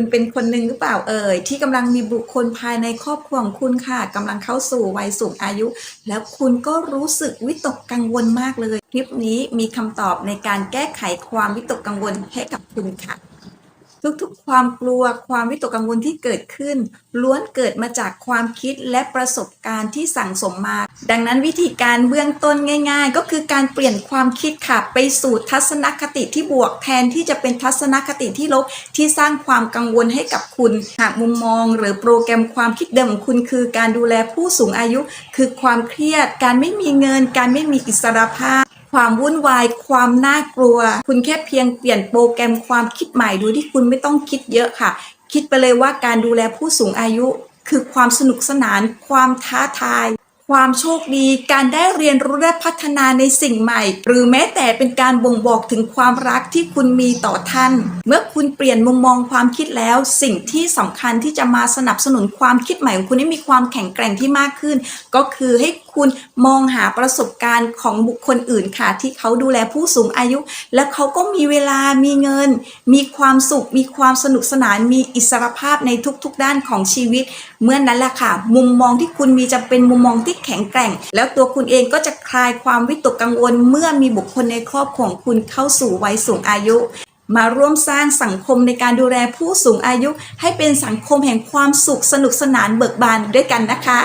คุณเป็นคนหนึ่งหรือเปล่าเอ่ยที่กำลังมีบุคคลภายในครอบครัวของคุณค่ะกำลังเข้าสู่วัยสูงอายุ แล้วคุณก็รู้สึกวิตกกังวลมากเลย คลิปนี้มีคำตอบในการแก้ไขความวิตกกังวลให้กับคุณค่ะ ทุกๆ ความกลัวความวิตกกังวลที่เกิดขึ้น ล้วนเกิดมาจากความคิดและประสบการณ์ที่สั่งสมมา ดังนั้นวิธีการเบื้องต้นง่าย ๆ ก็คือการเปลี่ยนความคิดค่ะไปสู่ทัศนคติที่บวกแทนที่จะเป็นทัศนคติที่ลบที่สร้างความกังวลให้กับคุณหากมุมมอง หรือโปรแกรมความคิดเดิมของคุณคือการดูแลผู้สูงอายุ คือความเครียด การไม่มีเงิน การไม่มีอิสรภาพ ความวุ่นวาย ความน่ากลัว คุณแค่เพียงเปลี่ยนโปรแกรมความคิดใหม่โดยที่คุณไม่ต้องคิดเยอะค่ะ คิดไปเลยว่าการดูแลผู้สูงอายุ คือความสนุกสนาน ความท้าทาย ความโชคดี การได้เรียนรู้และพัฒนาในสิ่งใหม่ หรือแม้แต่เป็นการบ่งบอกถึงความรักที่คุณมีต่อท่าน เมื่อคุณเปลี่ยนมุมมองความคิดแล้ว สิ่งที่สำคัญที่จะมาสนับสนุนความคิดใหม่ของคุณให้มีความแข็งแกร่งที่มากขึ้น ก็คือให้คุณมองหาประสบการณ์ของบุคคลอื่นค่ะ ที่เขาดูแลผู้สูงอายุ และเขาก็มีเวลามีเงิน มีความสุข มีความสนุกสนานมีอิสรภาพในทุกๆด้านของชีวิตเมื่อนนั้นแหละค่ะ มุมมองที่คุณมีจะเป็นมุมมองที่แข็งแกร่ง แล้วตัวคุณเองก็จะคลายความวิตกกังวล เมื่อมีบุคคลในครอบครัวของคุณเข้าสู่วัยสูงอายุมาร่วมสร้างสังคมในการดูแลผู้สูงอายุ ให้เป็นสังคมแห่งความสุขสนุกสนานเบิกบานด้วยกันนะคะ